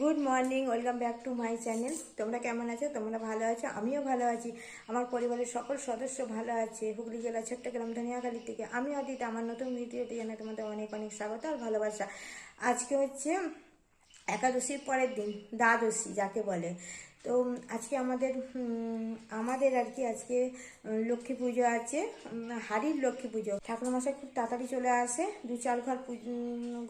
Good morning welcome back to my channel তোমরা কেমন আছো? তোমরা ভালো আছো? আমিও ভালো আছি। আমার পরিবারের সকল সদস্য ভালো আছে। হুগলি জেলা চট্টগ্রাম ধনিয়াখালী থেকে আমি অদিত আমার নতুন ভিডিওতে জানাই তোমাদের অনেক অনেক স্বাগত আর ভালোবাসা। আজকে হচ্ছে একাদশীর পরের দিন, দ্বাদশী যাকে বলে। তো আজকে আমাদের আমাদের আর কি আজকে লক্ষ্মী পুজো আছে হাড়ির লক্ষ্মী পুজো। ঠাকুরমশাই খুব তাড়াতাড়ি চলে আসে, দু চার ঘর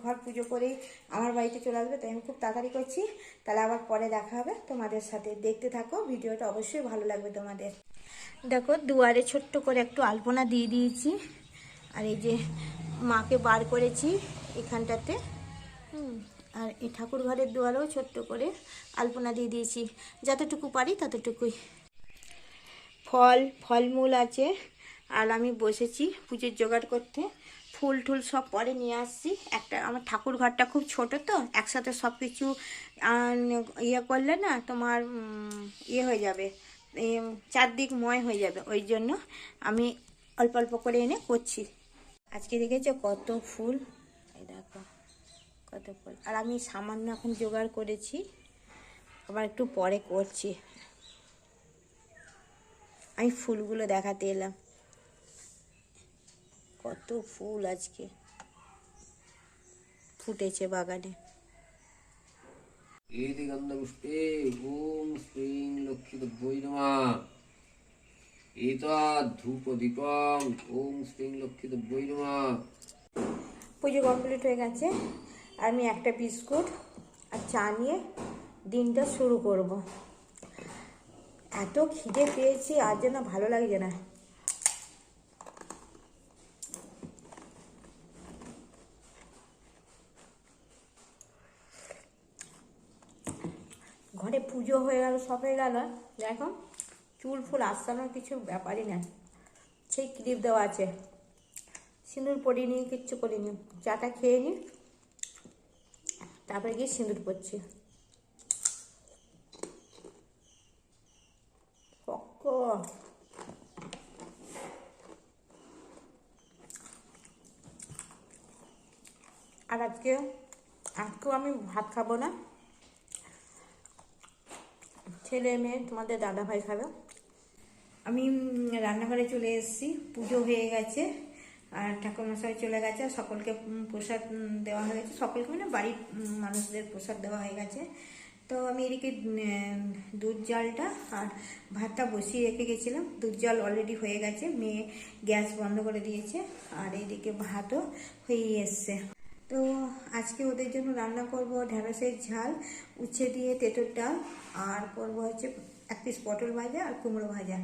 ঘর পুজো করেই আমার বাড়িতে চলে আসবে, তাই আমি খুব তাড়াতাড়ি করছি। তাহলে আবার পরে দেখা হবে তোমাদের সাথে। দেখতে থাকো, ভিডিওটা অবশ্যই ভালো লাগবে তোমাদের। দেখো, দুয়ারে ছোট্ট করে একটু আলপনা দিয়ে দিয়েছি। আর এই যে মাকে বার করেছি এখানটাতে। হুম। আর এই ঠাকুর ঘরের দুয়ারেও ছোট্ট করে আলপনা দিয়ে দিয়েছি। যতটুকু পারি ততটুকুই। ফল, ফলমূল আছে। আর আমি বসেছি পুজোর জোগাড় করতে। ফুল টুল সব পরে নিয়ে আসছি। একটা আমার ঠাকুর ঘরটা খুব ছোট তো, একসাথে সব কিছু ইয়ে করলে না তোমার ইয়ে হয়ে যাবে। চারদিক ময় হয়ে যাবে। ওই জন্য আমি অল্প অল্প করে এনে করছি। আজকে দেখেছ কত ফুল? এই দেখো। কত আর আমি সামান্য এখন জোগাড় করেছি আবার একটু পরে করছি। আমি ফুলগুলো দেখাতে এলাম। কত ফুল আজকে। ফুটেছে বাগানে। লক্ষ্মী শ্রীং লক্ষ্মী পুজো কমপ্লিট হয়ে গেছে। আমি একটা বিস্কুট আর চা নিয়ে দিনটা শুরু করব। এত খিদে পেয়েছি, আর যেন ভালো লাগছে না। ঘরে পুজো হয়ে গেল, সব হয়ে গেল। দেখো, চুল ফুল আসানোর কিছু ব্যাপারই না সেই ক্লিপ দেওয়া আছে। সিঁদুর পরিনি কিচ্ছু করিনি। চাটা খেয়ে নি তারপরে গিয়ে সিঁদুর পক্ক আর আজকে, আজকেও আমি ভাত খাব না। ছেলে মেয়ে, তোমাদের দাদা ভাই খাবে। আমি রান্নাঘরে চলে এসেছি, পুজো হয়ে গেছে। আর ঠাকুরমশাই চলে গেছে, সকলকে প্রসাদ দেওয়া হয়ে গেছে। সকলকে মানে বাড়ির মানুষদের প্রসাদ দেওয়া হয়ে গেছে। তো আমি এদিকে দুধ জলটা আর ভাতটা বসিয়ে রেখে গেছিলাম। দুধ জল অলরেডি হয়ে গেছে, মেয়ে গ্যাস বন্ধ করে দিয়েছে, আর এদিকে ভাতও হয়ে এসছে। তো আজকে ওদের জন্য রান্না করব ঢেঁড়সের ঝাল, উচ্ছে দিয়ে তেঁতুর ডাল, আর করব হচ্ছে এক পিস পটল ভাজা আর কুমড়ো ভাজা।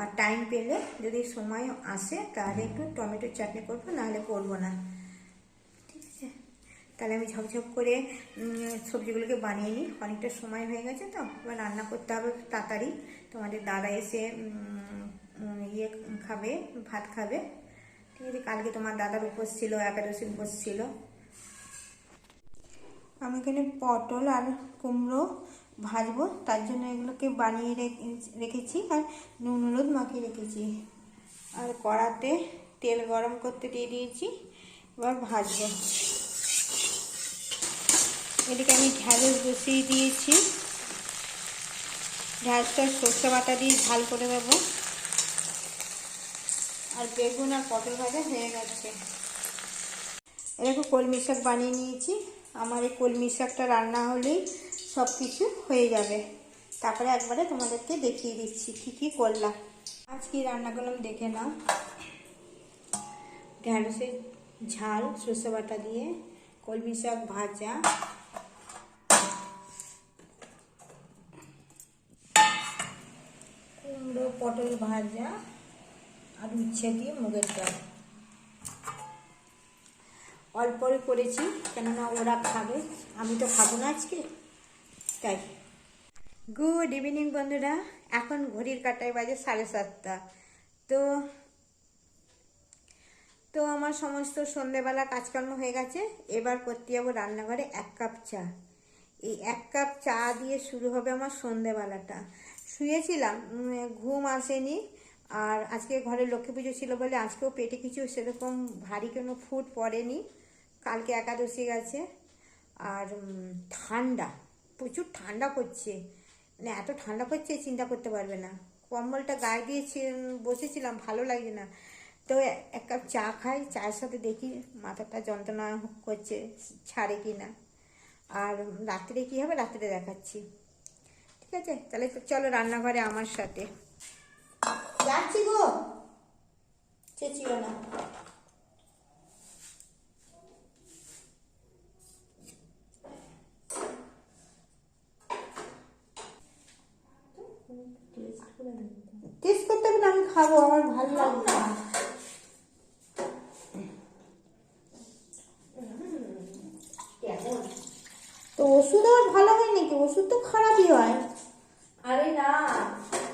আর টাইম পেলে যদি সময় আসে, তাহলে একটু টমেটোর চাটনি করব, নাহলে করব না। ঠিক আছে? তাহলে আমি ঝপঝপ করে সবজিগুলোকে বানিয়ে নিই। অনেকটা সময় হয়ে গেছে তো, এবার রান্না করতে হবে তাড়াতাড়ি। তোমাদের দাদা এসে ইয়ে খাবে, ভাত খাবে। ঠিক আছে, কালকে তোমার দাদার উপোস ছিল, একাদশীর উপোস ছিল। আমি এখানে পটল আর কুমড়ো ভাজবো, তার জন্য এগুলোকে বানিয়ে রেখে- রেখেছি আর নুন, হলুদ মাখিয়ে রেখেছি। আর কড়াতে তেল গরম করতে দিয়ে দিয়েছি, এবার ভাজবো। এদিকে আমি ঢ্যাঁড়স বসিয়ে দিয়েছি। ঢ্যাঁড়সটা সর্ষে বাটা দিয়ে ঝাল করে দেবো আর বেগুন আর পটল ভাজা হয়ে গেছে। এরকম কলমি শাক বানিয়ে নিয়েছি। আমার এই কলমি শাকটা রান্না হলেই সব কিছু হয়ে যাবে। তারপরে একবারে তোমাদেরকে দেখিয়ে দিচ্ছি কী কী করলাম। আজ কি রান্না করলাম দেখে নাও। ঢ্যাঁড়সের ঝাল, সর্ষে বাটা দিয়ে, কলমি শাক ভাজা। কুমড়ো, পটল ভাজা, আর উচ্ছে দিয়ে মুগের ডাল। অল্পই করেছি, কেননা ওরা খাবে। আমি তো খাব না আজকে। তাই গুড ইভিনিং বন্ধুরা। এখন ঘড়ির কাটায় বাজে সাড়ে সাতটা। তো তো আমার সমস্ত সন্ধেবেলা কাজকর্ম হয়ে গেছে। এবার করতে যাব রান্নাঘরে এক কাপ চা। এই এক কাপ চা দিয়ে শুরু হবে আমার সন্ধেবেলাটা। শুয়েছিলাম ঘুম আসেনি। আর আজকে ঘরে লক্ষ্মী পুজো ছিল বলে আজকেও পেটে কিছু সেরকম ভারী কোনো ফুড পড়েনি। কালকে একাদশী গেছে। আর ঠান্ডা। প্রচুর ঠান্ডা করছে মানে এত ঠান্ডা করছে চিন্তা করতে পারবে না। কম্বলটা গায়ে দিয়েছি বসেছিলাম, ভালো লাগে না। তো এক কাপ চা খাই, চায়ের সাথে দেখি মাথাটা যন্ত্রণা করছে, ছাড়ে কি না। আর রাত্রে কী হবে, রাত্রে দেখাচ্ছি। ঠিক আছে? তাহলে চলো রান্নাঘরে আমার সাথে। যাচ্ছি গো। চেঁচিও না টেস্ট করতে হবে না আমি খাব আমার ভালো লাগবে না। তো ওষুধ আর ভালো হয় নাকি ওষুধ তো খারাপই হয়। আরে না।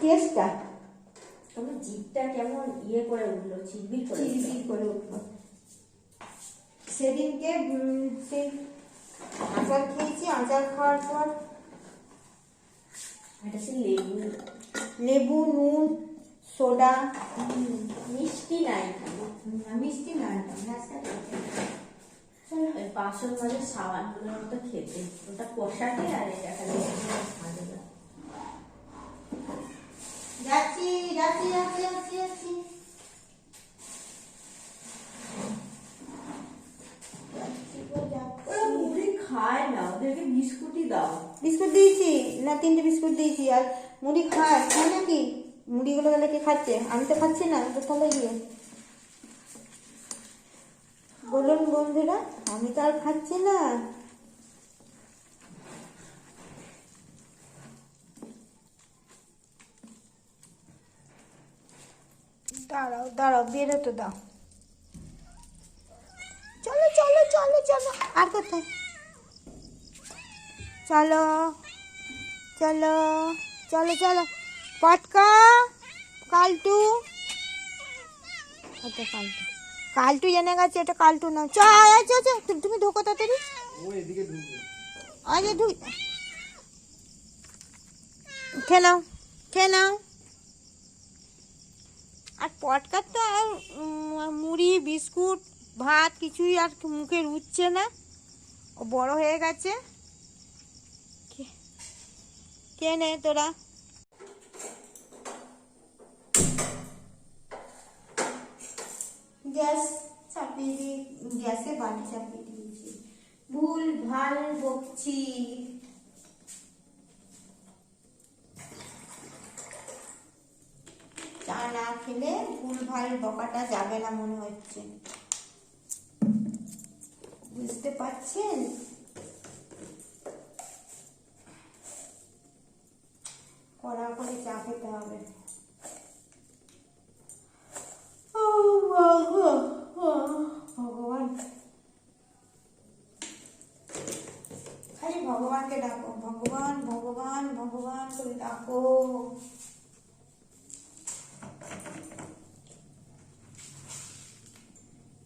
টেস্টটা? তোমার জিভটা কেমন ইয়ে করে উঠল চিবির করে। চিরবির করে উঠল। সেদিনকে সেই আচার খেয়েছি আচার খাওয়ার পর। এটা সে লেবু। লেবু নুন। সোডা মিষ্টি নাই মিষ্টি না। ওই বাসন মানে সাবানগুলোর মতো খেতে। ওটা কষাতে আর এটা খালি যাচ্ছি যাচ্ছি যাচ্ছি যাচ্ছি যাচ্ছি। খায় না ওদেরকে বিস্কুটই দাও। বিস্কুট দিয়েছি না তিনটে বিস্কুট দিয়েছি আর মুড়ি খায় খায় নাকি? মুড়িগুলো গেলে কি খাচ্ছে? আমি তো খাচ্ছি না, তো তাহলে গিয়ে। বলুন বন্ধুরা, আমি তো আর খাচ্ছি না। দাঁড়াও দাঁড়াও বেরোতে দাও। চলো চলো চলো চলো, আর কোথায়? চলো চলো চলো চলো। পটকা কালটু। ওটা কালটু। কালটু জেনে গেছে এটা কালটু না চ চ চ তুমি- ঢোকো তাড়াতাড়ি। আরে ঢুক। খেয়ে নাও খেয়ে নাও। আর পটকার তো আর মুড়ি বিস্কুট ভাত কিছুই আর মুখে রুচছে না। ও বড় হয়ে গেছে। কে- কে নে তোরা। গ্যাস চাপিয়ে দিয়ে, গ্যাসে বাটি চাপিয়ে দিয়েছি। ভুল, ভালো, বকছি। চা না খেলে ভুল, ভালো, বকাটা যাবে না মনে হচ্ছে। বুঝতে পারছেন? কড়া করে চা খেতে হবে ও বাবা, ও ভগবান খালি ভগবানকে ডাকো ভগবান ভগবান ভগবান করে ডাকো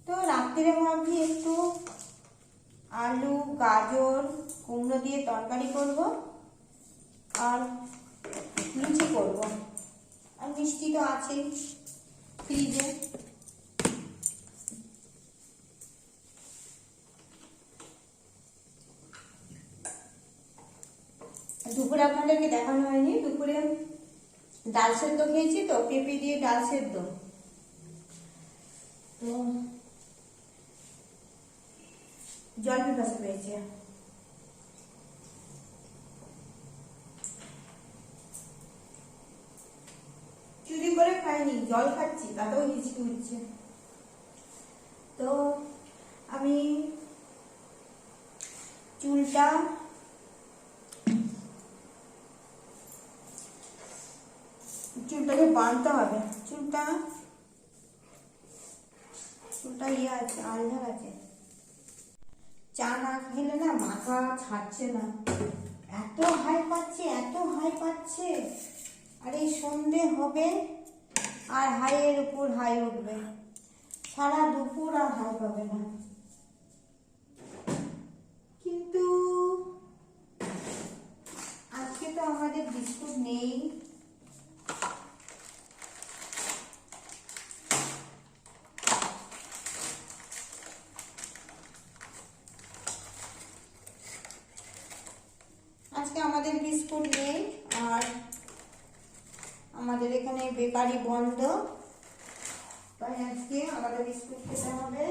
তো রাত্রে ভাবছি একটু আলু গাজর কুমড়ো দিয়ে তরকারি করব আর লুচি করব আর আছেই ফ্রিজে দুপুরে আপনাদেরকে দেখানো হয়নি, দুপুরে ডাল সেদ্ধ খেয়েছি তো, পেঁপে দিয়ে ডাল সেদ্ধ। জল পিপাসা পেয়েছে চুরি করে খাইনি জল খাচ্ছি তাতেও হিচকি উঠছে তো আমি চুলটা চুলটাকে বাঁধতে হবে। চুলটা চুলটা ইয়ে আছে আলঝার আছে। চা না খেলে না মাথা ছাড়ছে না। এত হাই পাচ্ছে, এত হাই পাচ্ছে। আর সন্ধে হবে। আর হাইয়ের উপর হাই উঠবে। সারা দুপুর আর হাই পাবে না। কিন্তু আজকে তো আমাদের বিস্কুট নেই। আজকে আমাদের বিস্কুট নেই আর আমাদের এখানে বেকারি বন্ধ। তাই আজকে আমাদের বিস্কুট খেতে হবে।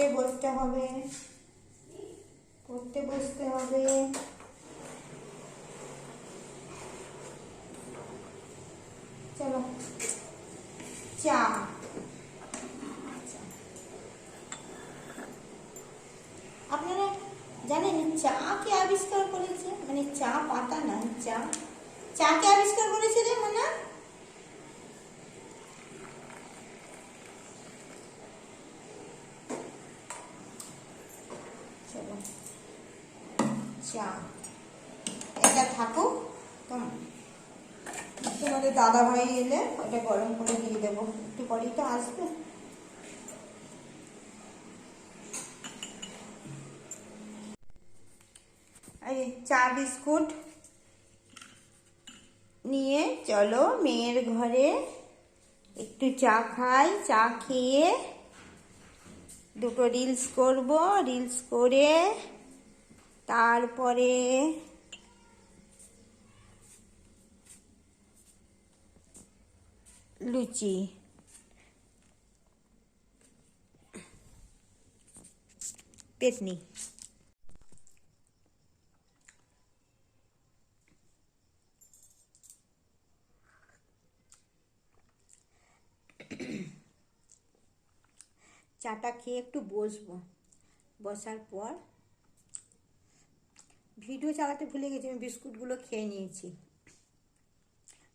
পড়তে বসতে হবে। পড়তে বসতে হবে। চলো। চা। আপনারা জানেন চা কে আবিষ্কার করেছে? মানে চা পাতা না চা। চা কে আবিষ্কার করেছে রে মানা চলো চা এটা থাকুক তোম- দাদা ভাই এলে ওটা গরম করে দিয়ে দেবো। একটু পরেই তো আসবে। এই চা বিস্কুট নিয়ে চলো, মেয়ের ঘরে একটু চা খাই, চা খেয়ে দুটো রিলস করব। রিলস করে তারপরে লুচি পেটনি চাটা খেয়ে একটু বসবো। বসার পর ভিডিও চালাতে ভুলে গেছি, আমি বিস্কুটগুলো খেয়ে নিয়েছি।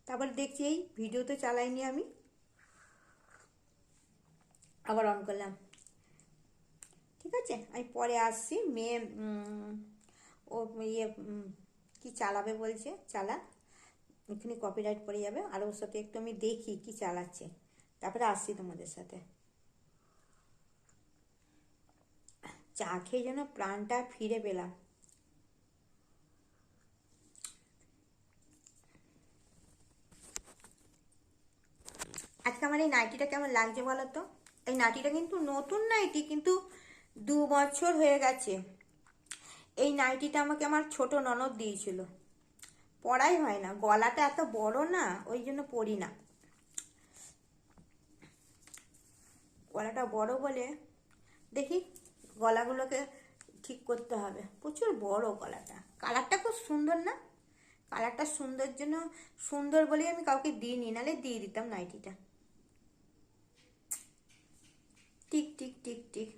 তারপর দেখছি এই ভিডিও তো চালাইনি আমি। আবার অন করলাম। ঠিক আছে? আমি পরে আসছি। মেয়ে ও ইয়ে কি চালাবে বলছে? চালা। এখানে কপিরাইট পড়ে যাবে। আর ওর সাথে একটু আমি দেখি কি চালাচ্ছে। তারপরে আসছি তোমাদের সাথে। চা খেয়ে যেন প্রাণটা ফিরে পেলাম আজকে আমার এই নাইটিটা কেমন লাগছে বলো তো এই নাইটিটা কিন্তু নতুন নাইটি, কিন্তু দু বছর হয়ে গেছে। এই নাইটিটা আমাকে আমার ছোট ননদ দিয়েছিল। পড়াই হয় না, গলাটা এত বড় না, ওই জন্য পরি না। গলাটা বড় বলে দেখি গলাগুলোকে ঠিক করতে হবে। প্রচুর বড় গলাটা। কালারটা খুব সুন্দর না? কালারটা সুন্দর জন্য সুন্দর বলেই আমি কাউকে দিইনি, নাহলে দিয়ে দিতাম নাইটিটা। ঠিক ঠিক ঠিক ঠিক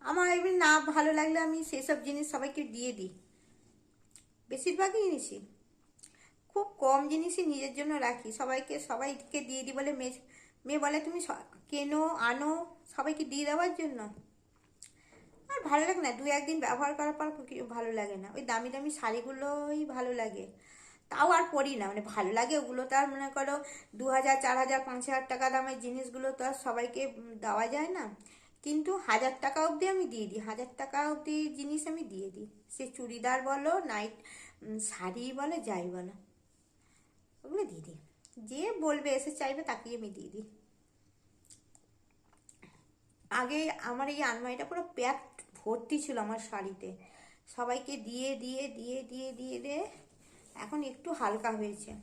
আমার এমনি না ভালো লাগলে আমি সেসব জিনিস সবাইকে দিয়ে দিই। বেশিরভাগই জিনিসই খুব কম জিনিসই নিজের জন্য রাখি। সবাইকে সবাইকে দিয়ে দিই বলে মেয়ে মেয়ে বলে, তুমি কেনো, আনো সবাইকে দিয়ে দেওয়ার জন্য? আর ভালো লাগে না। দু একদিন ব্যবহার করার পর ভালো লাগে না। ওই দামি দামি শাড়িগুলোই ভালো লাগে। তাও আর পরি না মানে ভালো লাগে ওগুলো তো আর মনে করো দু হাজার, চার হাজার, পাঁচ হাজার টাকা দামের জিনিসগুলো তো আর সবাইকে দেওয়া যায় না। কিন্তু হাজার টাকা অবধি আমি দিয়ে দিই, হাজার টাকা অবধি জিনিস আমি দিয়ে দিই। সে চুড়িদার বলো, নাইট শাড়ি বলো, যাই বলো, ওগুলো দিয়ে দিই। যে বলবে, এসে চাইবে তাকেই আমি দিয়ে দিই। আগে আমার এই আলমারিটা পুরো প্যাক ভর্তি ছিল আমার শাড়িতে। সবাইকে দিয়ে দিয়ে দিয়ে দিয়ে দিয়ে দিয়ে এখন একটু হালকা হয়েছে।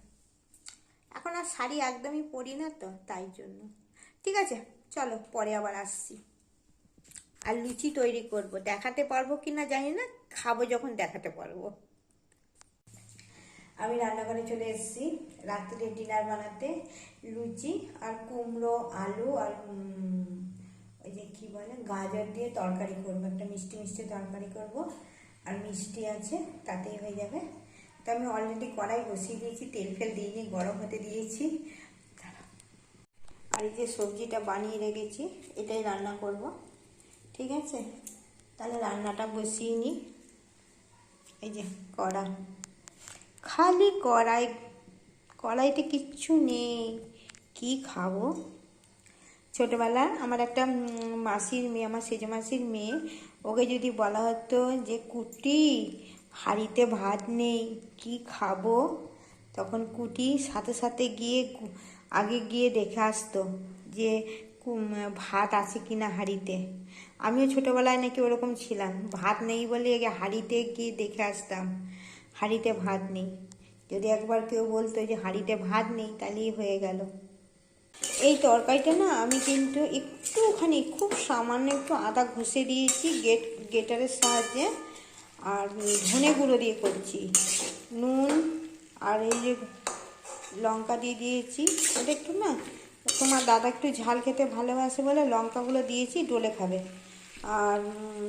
এখন আর শাড়ি একদমই পরি না তো, তাই জন্য। ঠিক আছে, চলো পরে আবার আসছি। আর লুচি তৈরি করব। দেখাতে পারব কি না জানি না, খাব যখন দেখাতে পারব। আমি রান্নাঘরে চলে এসেছি। রাত্রে ডিনার বানাতে লুচি আর কুমড়ো, আলু আর ওই যে কী বলে, গাজর দিয়ে তরকারি করব। একটা মিষ্টি মিষ্টি তরকারি করব। আর মিষ্টি আছে, তাতেই হয়ে যাবে। তো আমি অলরেডি কড়াই বসিয়ে দিয়েছি, তেল ফেল দিইনি গরম হতে দিয়েছি। আর এই যে সবজিটা বানিয়ে রেখেছি, এটাই রান্না করব। ঠিক আছে? তাহলে রান্নাটা বসিয়ে নিই। এই যে কড়া। খালি কড়াই, কড়াইতে কিচ্ছু নেই। কি খাব? ছোটবেলায় আমার একটা মাসির মেয়ে, আমার সেজো মাসির মেয়ে, ওকে যদি বলা হতো যে কুটি হাঁড়িতে ভাত নেই, কি খাব? তখন কুটি সাথে সাথে গিয়ে আগে গিয়ে দেখে আসতো যে ভাত আছে কি না হাঁড়িতে। আমিও ছোটোবেলায় নাকি ওরকম ছিলাম, ভাত নেই বলে হাঁড়িতে গিয়ে দেখে আসতাম, হাঁড়িতে ভাত নেই। যদি একবার কেউ বলতো যে, হাঁড়িতে ভাত নেই, তাহলেই হয়ে গেল। এই তরকারিটা না আমি কিন্তু একটুখানি, খুব সামান্য একটু আদা ঘষে দিয়েছি গেট, গেটারের সাহায্যে। আর ধনে গুঁড়ো দিয়ে করছি। নুন আর এই যে লঙ্কা দিয়ে দিয়েছি। এটা একটু না, তোমার দাদা একটু ঝাল খেতে ভালোবাসে বলে লঙ্কাগুলো দিয়েছি, ডলে খাবে। আর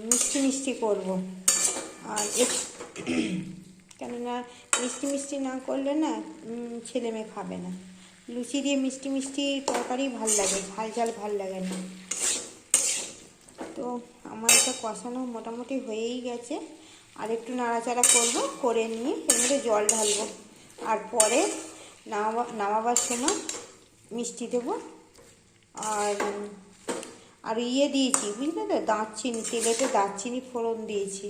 মিষ্টি মিষ্টি করব। আর কেননা মিষ্টি মিষ্টি না করলে না ছেলে মেয়ে খাবে না। লুচি দিয়ে মিষ্টি মিষ্টি তরকারি ভালো লাগে, ঝাল ঝাল ভালো লাগে না। তো আমার এটা কষানো মোটামুটি হয়েই গেছে। আর একটু নাড়াচাড়া করব, করে নিয়ে মধ্যে জল ঢালবো। আর পরে নামা নামাবার সময় মিষ্টি দেবো। আর আর ইয়ে দিয়েছি, বুঝলে তো, দারচিনি, তেলেতে দারচিনি ফোড়ন দিয়েছি।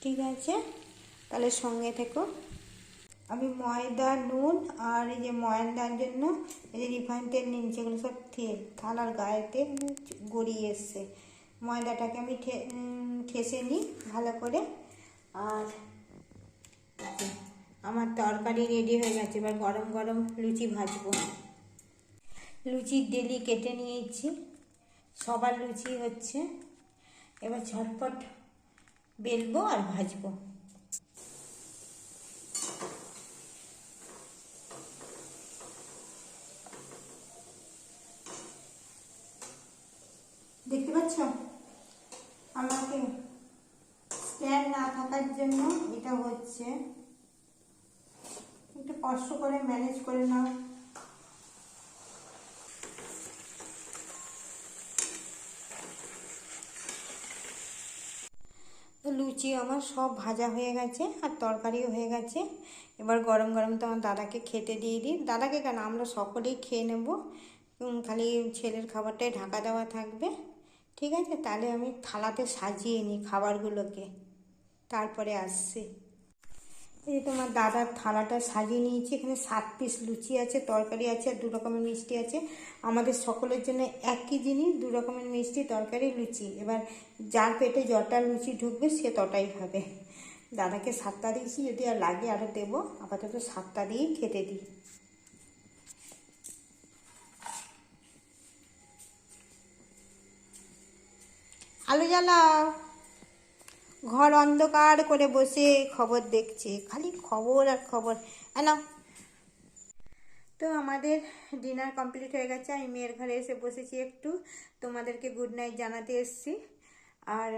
ঠিক আছে? তাহলে সঙ্গে থেকো। আমি ময়দা, নুন আর এই যে ময়দার জন্য এই যে রিফাইন তেল নিয়েছি এগুলো সব তেল থালার গায়েতে গড়িয়ে এসছে। ময়দাটাকে আমি ঠেসে নিই ভালো করে। আর আমার তরকারি রেডি হয়ে গেছে, এবার গরম গরম লুচি ভাজবো। লুচির ডেলি কেটে নিয়েছি, সবার লুচি হচ্ছে। এবার ঝটপট বেলবো আর ভাজবো। দেখতে পাচ্ছ? আমাকে স্ট্যান্ড না থাকার জন্য এটা হচ্ছে। একটু কষ্ট করে ম্যানেজ করে নাও। লুচি আমার সব ভাজা হয়ে গেছে আর তরকারিও হয়ে গেছে। এবার গরম গরম তো আমার দাদাকে খেতে দিয়ে দিই। দাদাকে কেন? আমরা সকলেই খেয়ে নেব। খালি ছেলের খাবারটাই ঢাকা দেওয়া থাকবে। ঠিক আছে? তাহলে আমি থালাতে সাজিয়ে নিই খাবারগুলোকে। তারপরে আসছি। এই তোমার দাদার থালাটা সাজিয়ে নিয়েছি। এখানে সাত পিস লুচি আছে, তরকারি আছে, আর দু রকমের মিষ্টি আছে। আমাদের সকলের জন্য একই জিনিস, দু রকমের মিষ্টি, তরকারি, লুচি। এবার যার পেটে যটা লুচি ঢুকবে, সে তটাই খাবে। দাদাকে সাতটা দিয়েছি, যদি আর লাগে আরও দেবো। আপাতত সাতটা দিয়েই খেতে দিই। আলো জ্বালাও। ঘর অন্ধকার করে বসে খবর দেখছে। খালি খবর আর খবর। এনাও তো আমাদের ডিনার কমপ্লিট হয়ে গেছে। আমি মেয়ের ঘরে এসে বসেছি একটু। তোমাদেরকে গুড নাইট জানাতে এসেছি। আর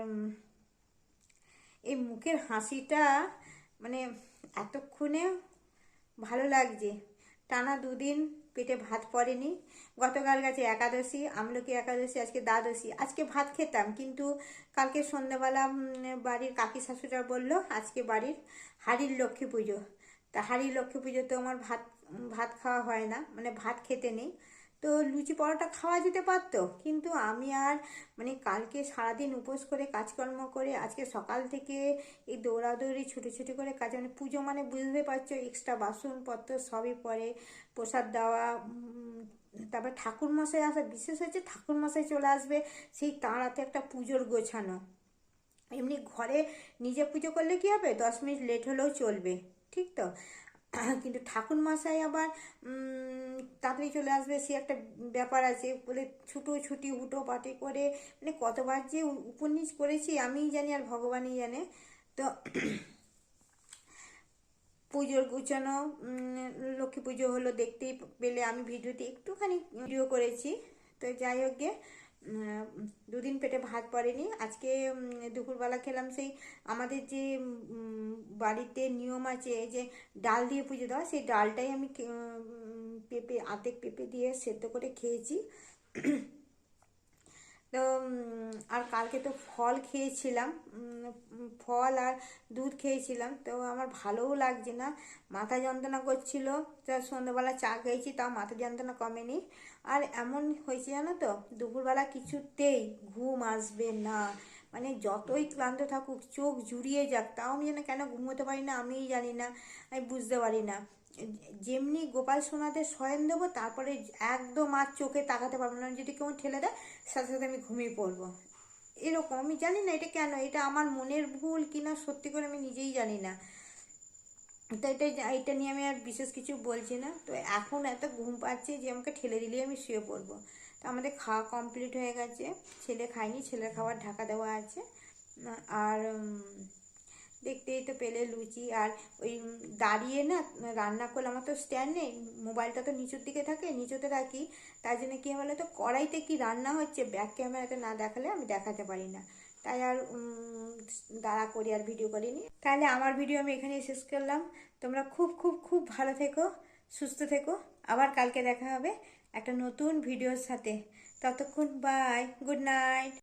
এই মুখের হাসিটা মানে এতক্ষণে ভালো লাগছে। টানা দুদিন পেটে ভাত পড়েনি। গতকাল গেছে একাদশী, আমলকি একাদশী, আজকে দ্বাদশী। আজকে ভাত খেতাম, কিন্তু কালকে সন্ধ্যাবেলা বাড়ির কাকি শাশুড়া বলল, আজকে বাড়ির হাড়ির লক্ষ্মী পুজো। তা হাড়ির লক্ষ্মী পুজোতে আমার ভাত ভাত খাওয়া হয় না মানে ভাত খেতে নেই। তো লুচি পরোটা খাওয়া যেতে পারতো, কিন্তু আমি আর মানে কালকে সারাদিন উপোস করে কাজকর্ম করে আজকে সকাল থেকে এই দৌড়াদৌড়ি ছুটি ছুটি করে কাজ মানে পুজো মানে বুঝতে পারছ এক্সট্রা বাসনপত্র সবই পরে, প্রসাদ দেওয়া তারপরে ঠাকুর মশাই আসা, বিশেষ হচ্ছে ঠাকুর মশাই চলে আসবে, সেই তাঁরাতে একটা পুজোর গোছানো। এমনি ঘরে নিজে পুজো করলে কি হবে? দশ মিনিট লেট হলেও চলবে, ঠিক তো? কিন্তু ঠাকুর মশাই আবার তাড়াতাড়ি চলে আসবে, সে একটা ব্যাপার আছে, বলে ছুটো ছুটি হুটো পাটি করে মানে কতবার যে উপন্যাস করেছি, আমিই জানি আর ভগবানই জানে। তো পুজোর গুছানো লক্ষ্মী পুজো হলো দেখতেই পেলে, আমি ভিডিওতে একটুখানি ভিডিও করেছি। তো যাই হোক দুদিন পেটে ভাত পড়েনি। আজকে দুপুরবেলা খেলাম সেই আমাদের যে বাড়িতে নিয়ম আছে যে ডাল দিয়ে পুজো দেওয়া, সেই ডালটাই আমি পেঁপে, আতেক পেঁপে দিয়ে সেদ্ধ করে খেয়েছি। তো আর কালকে তো ফল খেয়েছিলাম। ফল আর দুধ খেয়েছিলাম। তো আমার ভালোও লাগছে না। মাথা যন্ত্রণা করছিল। তো সন্ধ্যাবেলা চা খেয়েছি, তাও মাথা যন্ত্রণা কমেনি। আর এমন হয়েছে জানো তো, দুপুরবেলা কিছুতেই ঘুম আসবে না। মানে যতই ক্লান্ত থাকুক, চোখ জুড়িয়ে যাক, তাও আমি যেন কেন ঘুমোতে পারি না, আমিই জানি না, আমি বুঝতে পারি না। যেমনি গোপাল সোনাদের শয়ন দেবো, তারপরে একদম আর চোখে তাকাতে পারব না। যদি কেউ ঠেলে দেয়, সাথে সাথে আমি ঘুমিয়ে পড়ব। এরকম, আমি জানি না এটা কেন, এটা আমার মনের ভুল কিনা, সত্যি করে আমি নিজেই জানি না। তো এটা এটা নিয়ে আমি আর বিশেষ কিছু বলছি না। তো এখন এত ঘুম পাচ্ছে যে আমাকে ঠেলে দিলেই আমি শুয়ে পড়ব। তো আমাদের খাওয়া কমপ্লিট হয়ে গেছে। ছেলে খায়নি, ছেলের খাবার ঢাকা দেওয়া আছে। আর দেখতেই তো পেলে লুচি আর ওই দাঁড়িয়ে না রান্না করলে, আমার তো স্ট্যান্ড নেই মোবাইলটা তো নিচুর দিকে থাকে, নিচুতে রাখি তার জন্য কী বলে তো, কড়াইতে কি রান্না হচ্ছে ব্যাক ক্যামেরাতে না দেখালে আমি দেখাতে পারি না। তাই আর দাঁড়া করি আর ভিডিও করিনি তাহলে আমার ভিডিও আমি এখানেই শেষ করলাম। তোমরা খুব খুব খুব ভালো থেকো, সুস্থ থেকো। আবার কালকে দেখা হবে একটা নতুন ভিডিওর সাথে। ততক্ষণ বাই গুড নাইট